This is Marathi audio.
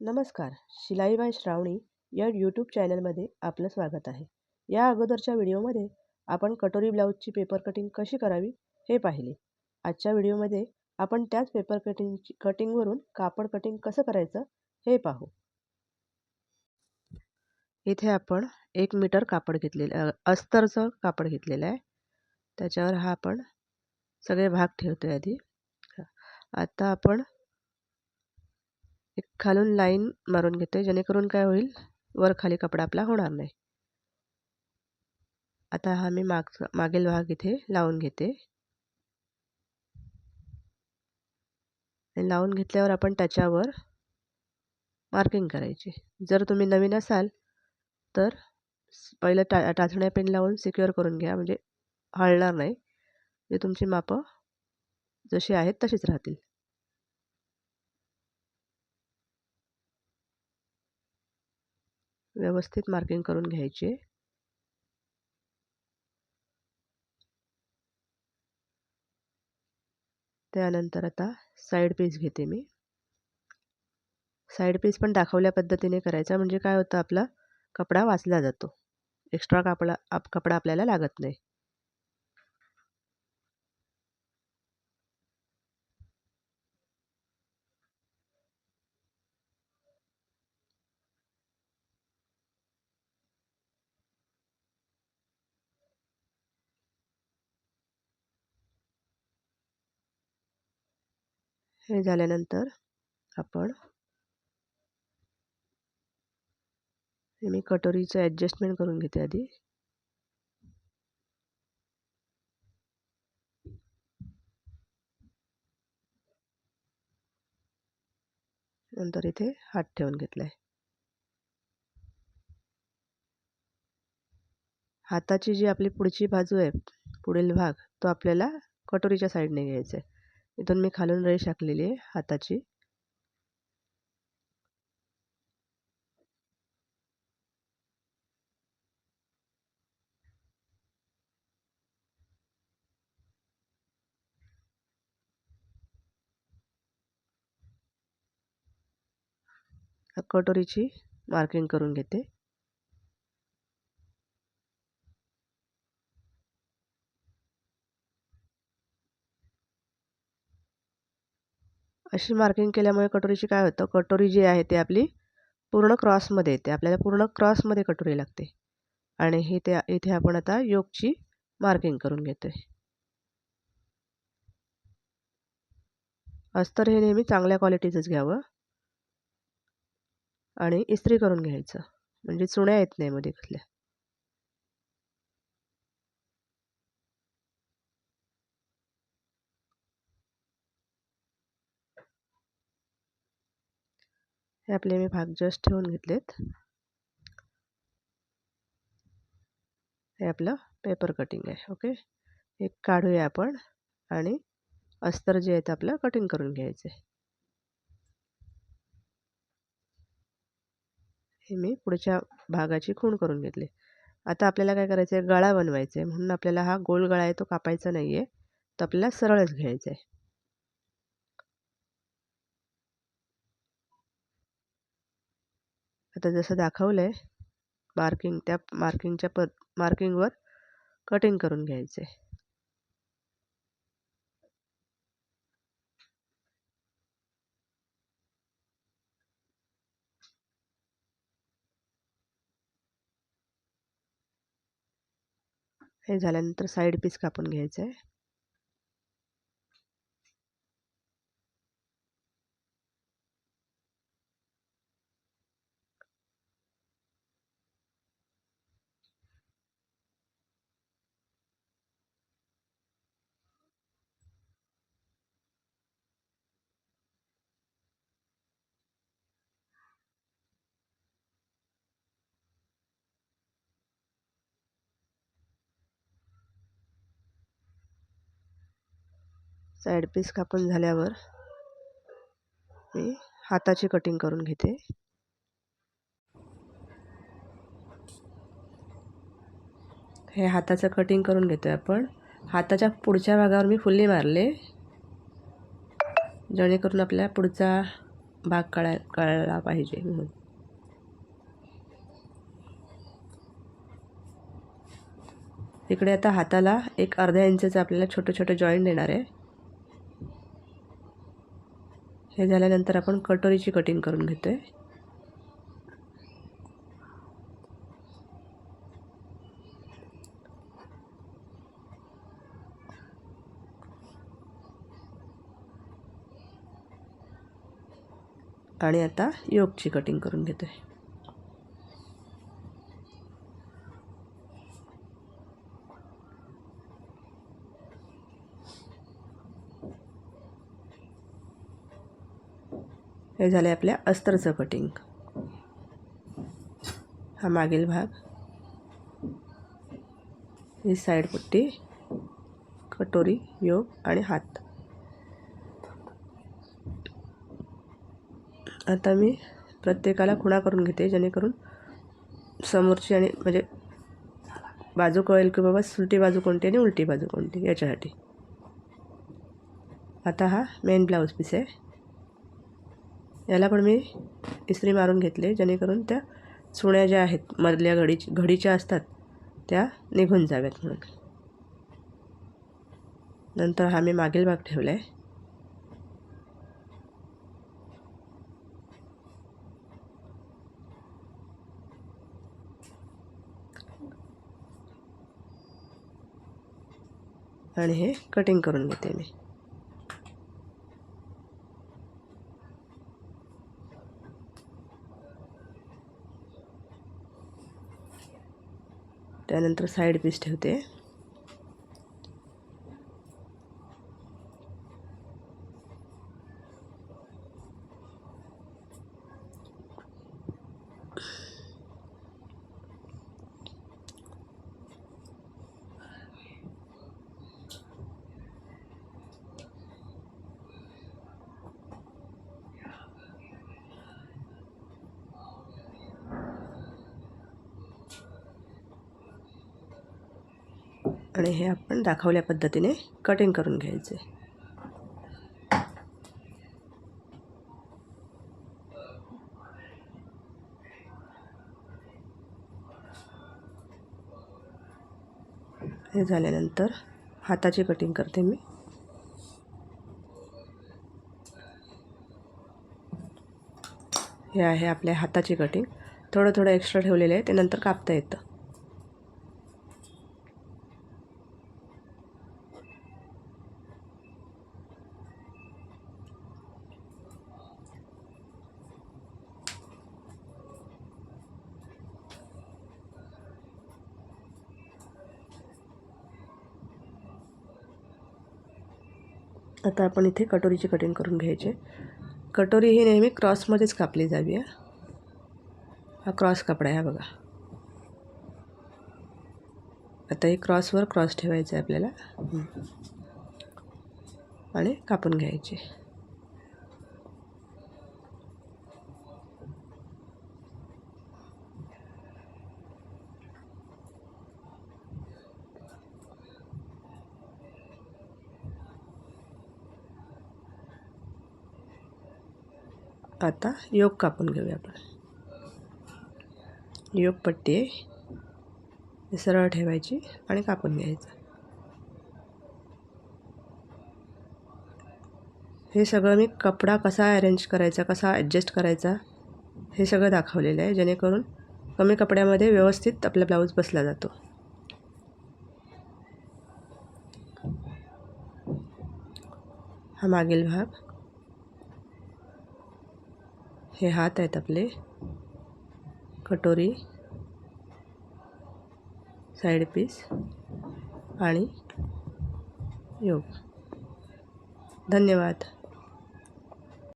नमस्कार शिलाई बाय श्रावणी या यूट्यूब चॅनलमध्ये आपलं स्वागत आहे. या अगोदरच्या व्हिडिओमध्ये आपण कटोरी ब्लाऊजची पेपर कटिंग कशी करावी हे पाहिले. आजच्या व्हिडिओमध्ये आपण त्याच पेपर कटिंगची कटिंगवरून कापड कटिंग कसं करायचं हे पाहू. इथे आपण एक मीटर कापड घेतलेलं अस्तरचं कापड घेतलेलं आहे. त्याच्यावर हा आपण सगळे भाग ठेवतो आधी. आता आपण एक खालून लाईन मारून घेते जेणेकरून काय होईल? वर खाली कपडा आपला होणार नाही. आता हा मी माग मागील भाग इथे लावून घेते. लावून घेतल्यावर आपण त्याच्यावर मार्किंग करायची. जर तुम्ही नवीन असाल तर पहिलं टा टाचण्या पेन लावून सिक्युअर करून घ्या. म्हणजे हळणार नाही. म्हणजे तुमची मापं जशी आहेत तशीच राहतील. व्यवस्थित मार्किंग करून घ्यायचे. त्यानंतर आता साईड पीस घेते मी. साईड पीस पण दाखवल्या पद्धतीने करायचा म्हणजे काय होतं आपला कपडा वाचला जातो. एक्स्ट्रा कापडा आप कपडा आपल्याला लागत नाही. हे झाल्यानंतर आपण हे मी कटोरीचं ॲडजस्टमेंट करून घेते आधी. नंतर इथे हात ठेवून घेतला आहे हाताची जी आपली पुढची बाजू आहे पुढील भाग तो आपल्याला कटोरीच्या साईडने घ्यायचा आहे. इथून मी खालून रेष आखलेली आहे हाताची. कटोरीची मार्किंग करून घेते. अशी मार्किंग केल्यामुळे कटोरीची काय होतं? कटोरी जी आहे ती आपली पूर्ण क्रॉसमध्ये येते. आपल्याला पूर्ण क्रॉसमध्ये कटोरी लागते. आणि हे त्या इथे आपण आता योगची मार्किंग करून घेतोय. अस्तर हे नेहमी चांगल्या क्वालिटीचंच घ्यावं. आणि इस्त्री करून घ्यायचं. म्हणजे चुण्या येत नाही मध्ये कुठल्या. हे आपले मी भाग जस्ट ठेवून घेतलेत. हे आपलं पेपर कटिंग आहे ओके हे काढूया आपण आणि अस्तर जे आहे ते आपलं कटिंग करून घ्यायचं. आहे हे मी पुढच्या भागाची खूण करून घेतली. आता आपल्याला काय करायचं आहे गळा बनवायचा आहे म्हणून आपल्याला हा गोल गळा आहे तो कापायचा नाही आहे तर आपल्याला सरळच घ्यायचा आहे आता जसं दाखवलं आहे मार्किंग त्या मार्किंगच्या प मार्किंगवर कटिंग करून घ्यायचे हे झाल्यानंतर साईड पीस कापून घ्यायचं आहे साईड पीस कापून झाल्यावर मी हाताची कटिंग करून घेते. हे हाताचं कटिंग करून घेतो आपण. हाताच्या पुढच्या भागावर मी फुल्ली मारले. जेणेकरून आपल्या पुढचा भाग कळाय कळला पाहिजे म्हणून. इकडे आता हाताला एक अर्ध्या इंचाचं आपल्याला छोटं छोटं जॉईंट देणार आहे. हे झाल्यानंतर आपण कटोरीची कटिंग करून घेतो आहे आणि आता योगची कटिंग करून घेतोय. हे झाले आपल्या अस्तरचं कटिंग हा मागील भाग. ही साईड पट्टी कटोरी योग आणि हात. आता मी प्रत्येकाला खुणा करून घेते जेणेकरून समोरची आणि म्हणजे बाजू कळेल की बाबा सुलटी बाजू कोणती आणि उलटी बाजू कोणती याच्यासाठी. आता हा मेन ब्लाऊज पीस आहे. याला पण मी इस्त्री मारून घेतले जेणेकरून त्या सुण्या ज्या आहेत मधल्या घडी घडीच्या असतात त्या निघून जाव्यात म्हणून. नंतर हा मी मागील भाग ठेवला आहे आणि हे कटिंग करून घेते मी. त्यानंतर साईड पीस ठेवते. आणि हे आपण दाखवल्या पद्धतीने कटिंग करून घ्यायचे. हे झाल्यानंतर हाताची कटिंग करते मी. हे आहे आपल्या हाताची कटिंग थोडं थोडं एक्स्ट्रा ठेवलेलं आहे ते नंतर कापता येतं. आता आपण इथे कटोरीची कटिंग करून घ्यायचे. कटोरी ही नेहमी क्रॉसमध्येच कापली जावी हा. क्रॉस कपडा आहे बघा. आता हे क्रॉसवर क्रॉस ठेवायचं आहे आपल्याला. आणि कापून घ्यायचे. आता योग कापून घेऊया आपण. योग पट्टी आहे. सरळ ठेवायची आणि कापून घ्यायचं. हे सगळं मी कपडा कसा अरेंज करायचा कसा ॲडजस्ट करायचा हे सगळं दाखवलेलं आहे. जेणेकरून कमी कपड्यामध्ये व्यवस्थित आपला ब्लाऊज बसला जातो. हा मागील भाग. हे हात आहेत आपले. कटोरी. साईड पीस आणि योग. धन्यवाद.